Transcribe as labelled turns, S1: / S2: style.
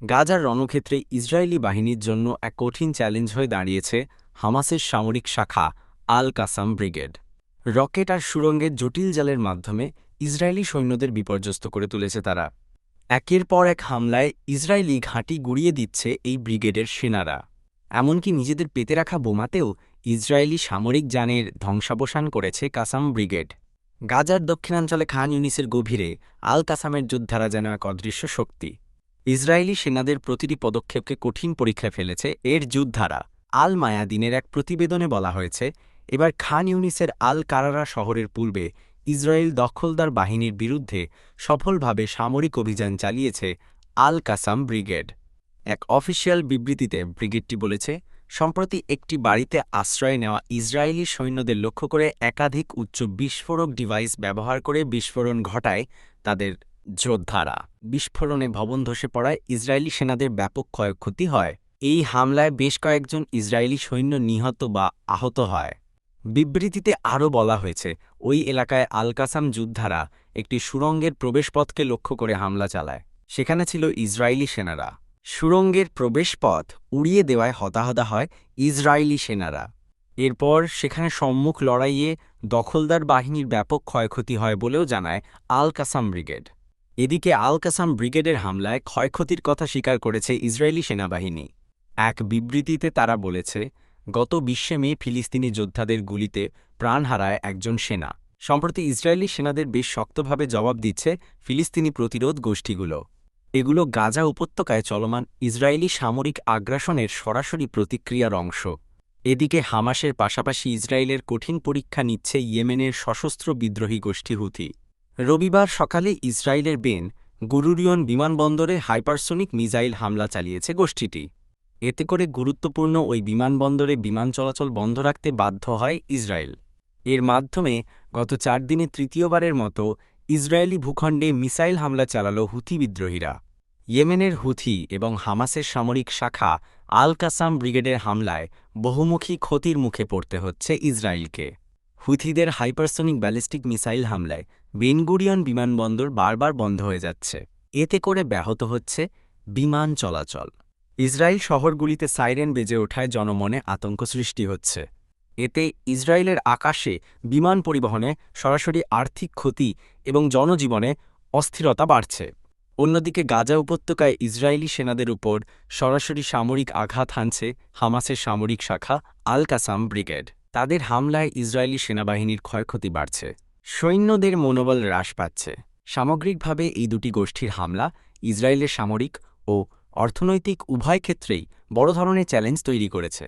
S1: গাজার রণক্ষেত্রে ইসরায়েলি বাহিনীর জন্য এক কঠিন চ্যালেঞ্জ হয়ে দাঁড়িয়েছে হামাসের সামরিক শাখা আল কাসাম ব্রিগেড। রকেট আর সুরঙ্গের জটিল জালের মাধ্যমে ইসরায়েলি সৈন্যদের বিপর্যস্ত করে তুলেছে তারা। একের পর এক হামলায় ইসরায়েলি ঘাঁটি গুড়িয়ে দিচ্ছে এই ব্রিগেডের সেনারা। এমনকি নিজেদের পেতে রাখা বোমাতেও ইসরায়েলি সামরিক যানের ধ্বংসাবসান করেছে কাসাম ব্রিগেড। গাজার দক্ষিণাঞ্চলে খান ইউনিসের গভীরে আল কাসামের যোদ্ধারা যেন এক অদৃশ্য শক্তি। ইসরায়েলি সেনাদের প্রতিটি পদক্ষেপকে কঠিন পরীক্ষায় ফেলেছে এর যোদ্ধারা আল মায়াদিনের এক প্রতিবেদনে বলা হয়েছে, এবার খান ইউনিসের আল কারারা শহরের পূর্বে ইসরায়েল দখলদার বাহিনীর বিরুদ্ধে সফলভাবে সামরিক অভিযান চালিয়েছে আল কাসাম ব্রিগেড। এক অফিসিয়াল বিবৃতিতে ব্রিগেডটি বলেছে, সম্প্রতি একটি বাড়িতে আশ্রয় নেওয়া ইসরায়েলি সৈন্যদের লক্ষ্য করে একাধিক উচ্চ বিস্ফোরক ডিভাইস ব্যবহার করে বিস্ফোরণ ঘটায় তাদের যোদ্ধারা। বিস্ফোরণে ভবন ধসে পড়ায় ইসরায়েলি সেনাদের ব্যাপক ক্ষয়ক্ষতি হয়। এই হামলায় বেশ কয়েকজন ইসরায়েলি সৈন্য নিহত বা আহত হয়। বিবৃতিতে আরও বলা হয়েছে, ওই এলাকায় আলকাসাম যোদ্ধারা একটি সুড়ঙ্গের প্রবেশপথকে লক্ষ্য করে হামলা চালায়। সেখানে ছিল ইসরায়েলি সেনারা। সুরঙ্গের প্রবেশপথ উড়িয়ে দেওয়ায় হতাহতা হয় ইসরায়েলি সেনারা। এরপর সেখানে সম্মুখ লড়াইয়ে দখলদার বাহিনীর ব্যাপক ক্ষয়ক্ষতি হয় বলেও জানায় আল কাসাম ব্রিগেড। এদিকে আল কাসাম ব্রিগেডের হামলায় ক্ষয়ক্ষতির কথা স্বীকার করেছে ইসরায়েলি সেনাবাহিনী। এক বিবৃতিতে তারা বলেছে, গত বিশ্বে মে ফিলিস্তিনি যোদ্ধাদের গুলিতে প্রাণ হারায় একজন সেনা। সম্প্রতি ইসরায়েলি সেনাদের বেশ শক্তভাবে জবাব দিচ্ছে ফিলিস্তিনি প্রতিরোধ গোষ্ঠীগুলো। এগুলো গাজা উপত্যকায় চলমান ইসরায়েলি সামরিক আগ্রাসনের সরাসরি প্রতিক্রিয়ার অংশ। এদিকে হামাসের পাশাপাশি ইসরায়েলের কঠিন পরীক্ষা নিচ্ছে ইয়েমেনের সশস্ত্র বিদ্রোহী গোষ্ঠী হুথি। রবিবার সকালে ইসরায়েলের বেন গুরুরিয়ন বিমানবন্দরে হাইপারসোনিক মিসাইল হামলা চালিয়েছে গোষ্ঠীটি। এতে করে গুরুত্বপূর্ণ ওই বিমানবন্দরে বিমান চলাচল বন্ধ রাখতে বাধ্য হয় ইসরায়েল। এর মাধ্যমে গত চার দিনে তৃতীয়বারের মতো ইসরায়েলি ভূখণ্ডে মিসাইল হামলা চালাল হুথি বিদ্রোহীরা। ইয়েমেনের হুথি এবং হামাসের সামরিক শাখা আল কাসাম ব্রিগেডের হামলায় বহুমুখী ক্ষতির মুখে পড়তে হচ্ছে ইসরায়েলকে। হুথিদের হাইপারসোনিক ব্যালিস্টিক মিসাইল হামলায় বেনগুরিয়ন বিমানবন্দর বারবার বন্ধ হয়ে যাচ্ছে। এতে করে ব্যাহত হচ্ছে বিমান চলাচল। ইসরায়েল শহরগুলিতে সাইরেন বেজে ওঠায় জনমনে আতঙ্ক সৃষ্টি হচ্ছে। এতে ইসরায়েলের আকাশে বিমান পরিবহনে সরাসরি আর্থিক ক্ষতি এবং জনজীবনে অস্থিরতা বাড়ছে। অন্যদিকে গাজা উপত্যকায় ইসরায়েলি সেনাদের উপর সরাসরি সামরিক আঘাত হানছে হামাসের সামরিক শাখা আল কাসাম ব্রিগেড। তাদের হামলায় ইসরায়েলি সেনাবাহিনীর ক্ষয়ক্ষতি বাড়ছে। সৈন্যদের মনোবল হ্রাস পাচ্ছে। সামগ্রিকভাবে এই দুটি গোষ্ঠীর হামলা ইসরায়েলের সামরিক ও অর্থনৈতিক উভয় ক্ষেত্রেই বড় ধরনের চ্যালেঞ্জ তৈরি করেছে।